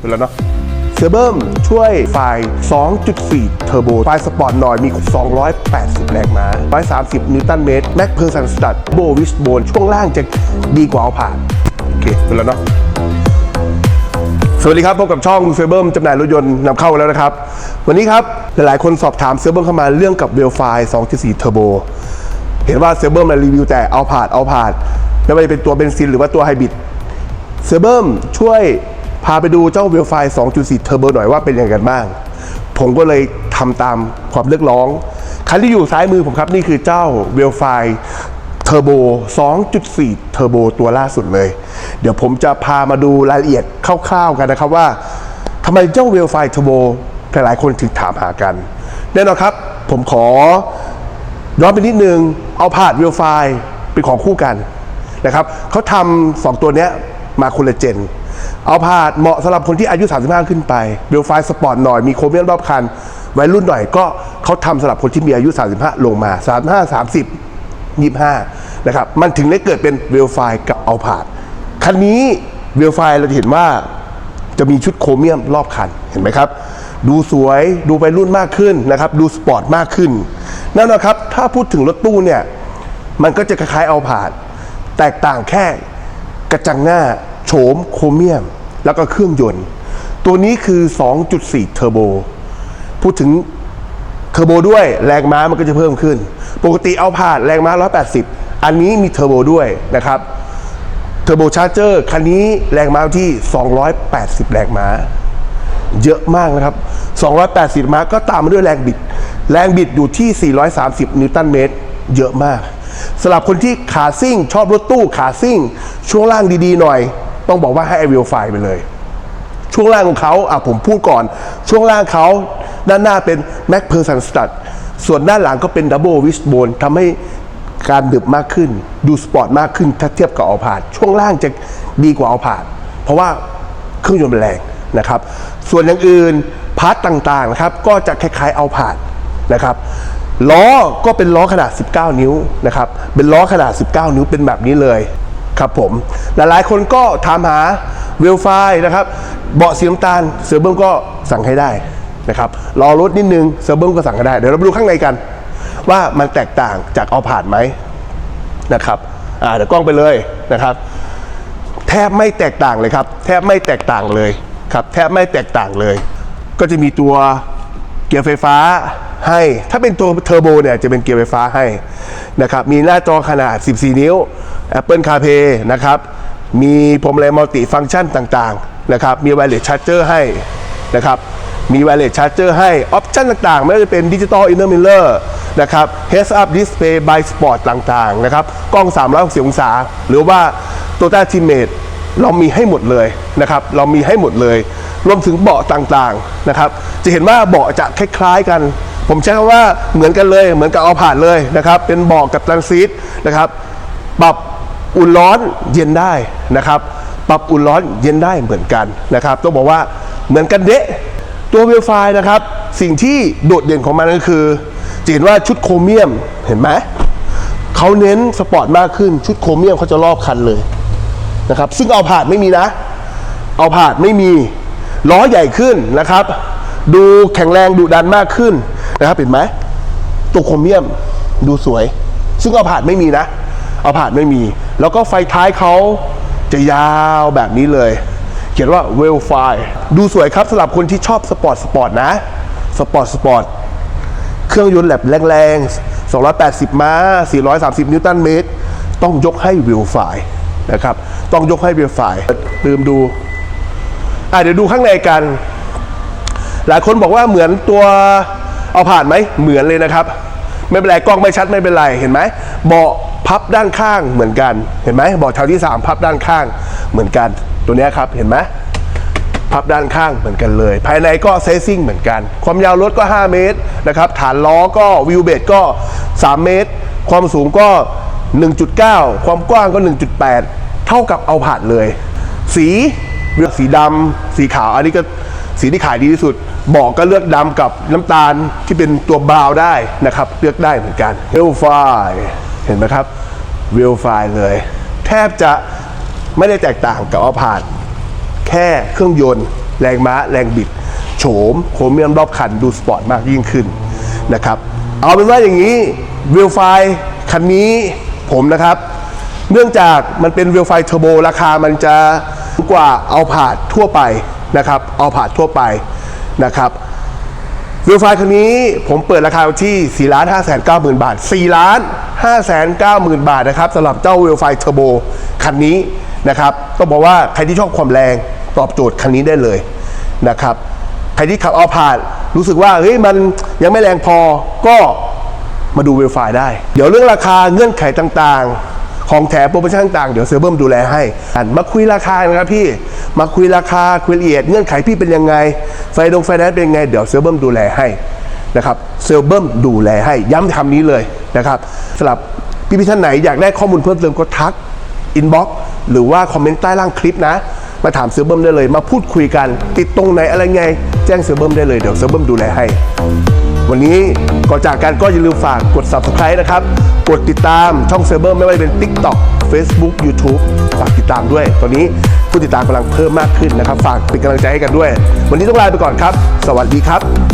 ดูแล้วเนาะเซเบิร์มช่วยไฟ 2.4 เทอร์โบ ไฟสปอร์ตหน่อยมี 280 แรงม้า 130 นิวตันเมตร แม็กเพอร์ซันสตัดโบวิสโบน ช่วงล่างจะดีกว่าเอาผ่าน โอเคดูแล้วเนาะสวัสดีครับพบกับช่องเซเบิร์มจำหน่ายรถยนต์นำเข้าแล้วนะครับ วันนี้ครับ หลายๆ คนสอบถามเซเบิร์มเข้ามาเรื่องกับเวลไฟ2.4 เทอร์โบ เห็นว่าเซเบิร์มรีวิวแต่เอาผ่านเอาผ่านไม่ว่าจะเป็นตัวเบนซินหรือว่าตัวไฮบริดเซเบิร์มช่วย พาไปดูเจ้าเวลไฟ2.4 เทอร์โบหน่อยว่าเป็นยังไงกันบ้าง ผมก็เลยทำตามความเรียกร้อง คันที่อยู่ซ้ายมือผมครับ นี่คือเจ้าเวลไฟเทอร์โบ 2.4 เทอร์โบตัวล่าสุดเลย เดี๋ยวผมจะพามาดูรายละเอียดคร่าวๆกันนะครับว่าทำไมเจ้าเวลไฟเทอร์โบหลายๆคนถึงถามหากัน แน่นอนครับ ผมขอย้อนไปนิดนึง เอาผาดเวลไฟเป็นของคู่กันนะครับเขาทำสองตัวนี้มาคนละเจน เอาผาดเหมาะสำหรับคนที่อายุ 35 ขึ้นไปเวลไฟสปอร์ตหน่อยมีโครเมียมรอบคันวัยรุ่นหน่อยก็เขาทำสำหรับคนที่มีอายุ 35 ลงมา 35 30 25 นะครับ มันถึงได้เกิดเป็นเวลไฟกับเอาผาดคันนี้เวลไฟเราจะเห็นว่าจะมีชุดโครเมียมรอบคันเห็นไหมครับ ดูสวยดูไปรุ่นมากขึ้นนะครับ ดูสปอร์ตมากขึ้นแน่นอนครับ ถ้าพูดถึงรถตู้เนี่ย มันก็จะคล้ายๆเอาผาด แตกต่างแค่กระจังหน้า โฉมโครเมียม แล้วก็เครื่องยนต์ ตัวนี้คือ 2.4 เทอร์โบ พูดถึงเทอร์โบด้วยแรงม้ามันก็จะเพิ่มขึ้น ปกติเอาผ่านแรงม้า 180 อันนี้มีเทอร์โบด้วยนะครับ เทอร์โบชาร์เจอร์คันนี้แรงม้าที่ 280 แรงม้า เยอะมากนะครับ 280 ม้าก็ตามมาด้วยแรงบิด แรงบิดอยู่ที่ 430 นิวตันเมตร เยอะมากสำหรับคนที่ขาซิ่ง ชอบรถตู้ขาซิ่ง ช่วงล่างดีๆหน่อย ต้องบอกว่าให้ไอวิลไฟไปเลย ช่วงล่างของเขาอะผมพูดก่อน ช่วงล่างเขาด้านหน้าเป็น Mac p e r s o n Stud ส่วนด้านหลังก็เป็น Double Wishbone ทำให้การดึบมากขึ้น ดูสปอร์ตมากขึ้นถ้าเทียบกับเอาผาดช่วงล่างจะดีกว่าเอาผาดเพราะว่าเครื่องยนต์แรงนะครับ ส่วนอย่างอื่นพาร์ตต่างๆนะครับก็จะคล้ายๆเอาผาดนะครับล้อก็เป็นล้อขนาด 19 นิ้วนะครับ เป็นล้อขนาด 19 นิ้วเป็นแบบนี้เลย ครับผม หลายๆ คนก็ถามหาเวลไฟนะครับ เบาะสีน้ำตาลเซอร์เบิร์มก็สั่งให้ได้นะครับ รอรถนิดนึงเซอร์เบิร์มก็สั่งให้ได้ เดี๋ยวเราไปดูข้างในกัน ว่ามันแตกต่างจากเอาผ่านไหมนะครับ อ่า เดี๋ยวกล้องไปเลยนะครับ แทบไม่แตกต่างเลยครับ แทบไม่แตกต่างเลยครับ แทบไม่แตกต่างเลย ก็จะมีตัวเกียร์ไฟฟ้า ให้ถ้าเป็นตัวเทอร์โบเนี่ยจะเป็นเกียร์ไฟฟ้าให้นะครับมีหน้าจอขนาด 14 นิ้ว Apple CarPlay นะครับมีพรมแรงมัลติฟังก์ชันต่างๆนะครับมี Wireless Charger ให้นะครับมี Wireless Charger ให้ออปชันต่างๆ ไม่ว่าจะเป็น Digital Inner Mirror นะครับ Heads Up Display by Sport ต่างๆนะครับกล้อง 360 องศา หรือว่า Total Teammate เรามีให้หมดเลยนะครับเรามีให้หมดเลย รวมถึงเบาะต่างๆนะครับจะเห็นว่าเบาะจะคล้ายๆกัน ผมใช้คำว่าเหมือนกันเลย เหมือนกับเอาผ่านเลยนะครับ เป็นเบาะกับทรานซีทนะครับ ปรับอุ่นร้อนเย็นได้นะครับ ปรับอุ่นร้อนเย็นได้เหมือนกันนะครับ ต้องบอกว่าเหมือนกันเดะตัวเวิวไฟนะครับ สิ่งที่โดดเด่นของมันก็คือจะเห็นว่าชุดโครเมียมเห็นไหมเขาเน้นสปอร์ตมากขึ้นชุดโครเมียมเขาจะรอบคันเลยนะครับ ซึ่งเอาผาดไม่มีนะ เอาผาดไม่มีล้อใหญ่ขึ้นนะครับ ดูแข็งแรงดุดันมากขึ้น นะครับเห็นไหมตัวโครเมียมดูสวย ซึ่งเอาผาดไม่มีนะ เอาผาดไม่มี แล้วก็ไฟท้ายเขาจะยาวแบบนี้เลย เขียนว่าเวลไฟดูสวยครับสำหรับคนที่ชอบสปอร์ตสปอร์ตนะสปอร์ตสปอร์ตเครื่องยนต์แบบแรงๆ 280 ม้า 430 นิวตันเมตร ต้องยกให้วิวไฟนะครับ ต้องยกให้วิวไฟลืมดู อะเดี๋ยวดูข้างในกัน หลายคนบอกว่าเหมือนตัว เอาผ่านไหมเหมือนเลยนะครับ ไม่เป็นไรกล้องไม่ชัดไม่เป็นไรเห็นไหมเบาะพับด้านข้างเหมือนกันเห็นไหมเบาะแถวที่ 3 พับด้านข้างเหมือนกันตัวนี้ครับเห็นไหมพับด้านข้างเหมือนกันเลย ภายในก็เซซิ่งเหมือนกัน ความยาวรถก็ 5 เมตรนะครับ ฐานล้อก็วิวเบดก็ 3 เมตร ความสูงก็ 1.9 ความกว้างก็ 1.8 เท่ากับเอาผ่านเลย สีเลือกสีดำสีขาวอันนี้ก็ สีที่ขายดีที่สุดบอกก็เลือกดำกับน้ำตาลที่เป็นตัวบราวได้นะครับ เลือกได้เหมือนกันเวลไฟเห็นไหมครับเวลไฟเลย แทบจะไม่ได้แตกต่างกับเอาผ่านแค่เครื่องยนต์ แรงม้า แรงบิด โฉมโครเมียมรอบคันดูสปอร์ตมากยิ่งขึ้นนะครับ เอาเป็นว่าอย่างนี้เวิวไฟคันนี้ผมนะครับ เนื่องจากมันเป็นเวิวไฟเทอร์โบราคามันจะกว่าเอาผาดทั่วไป นะครับเอาผาดทั่วไปนะครับวิวไฟคันนี้ผมเปิดราคาที่4ล้าน5 9 0 0 0 0 บาท4ล้าน5 9 0 0 0 บาทนะครับสำหรับเจ้าวิวไฟเทอร์โบคันนี้นะครับต้องบอกว่าใครที่ชอบความแรงตอบโจทย์คันนี้ได้เลยนะครับใครที่ขับเอาผานรู้สึกว่าเฮ้ยมันยังไม่แรงพอก็มาดูวิวไฟได้ เดี๋ยวเรื่องราคาเงื่อนไขต่างๆ ของแถมโปรโมชั่นต่างๆเดี๋ยวเซอร์เบิร์มดูแลให้อันมาคุยราคานะครับพี่ มาคุยราคาคุยละเอียดเงื่อนไขพี่เป็นยังไง ไฟดงไฟแนนซ์เป็นยังไง เดี๋ยวเซอร์เบิร์มดูแลให้นะครับเซอร์เบิร์มดูแลให้ย้ำคำนี้เลยนะครับสำหรับพี่ๆท่านไหนอยากได้ข้อมูลเพิ่มเติมก็ทักอินบ็อกหรือว่าคอมเมนต์ใต้ล่างคลิปนะ มาถามเซอร์เบิร์มได้เลย มาพูดคุยกัน ติดตรงไหนอะไรไง แจ้งเซอร์เบิร์มได้เลยเดี๋ยวเซอร์เบิร์มดูแลให้ วันนี้ก่อนจากกันก็อย่าลืมฝากกด subscribe นะครับ กดติดตามช่องเซอร์เบอร์ไม่ว่าจะเป็น TikTok Facebook YouTube ฝากติดตามด้วย ตอนนี้ผู้ติดตามกำลังเพิ่มมากขึ้นนะครับ ฝากเป็นกำลังใจให้กันด้วย วันนี้ต้องลาไปก่อนครับ สวัสดีครับ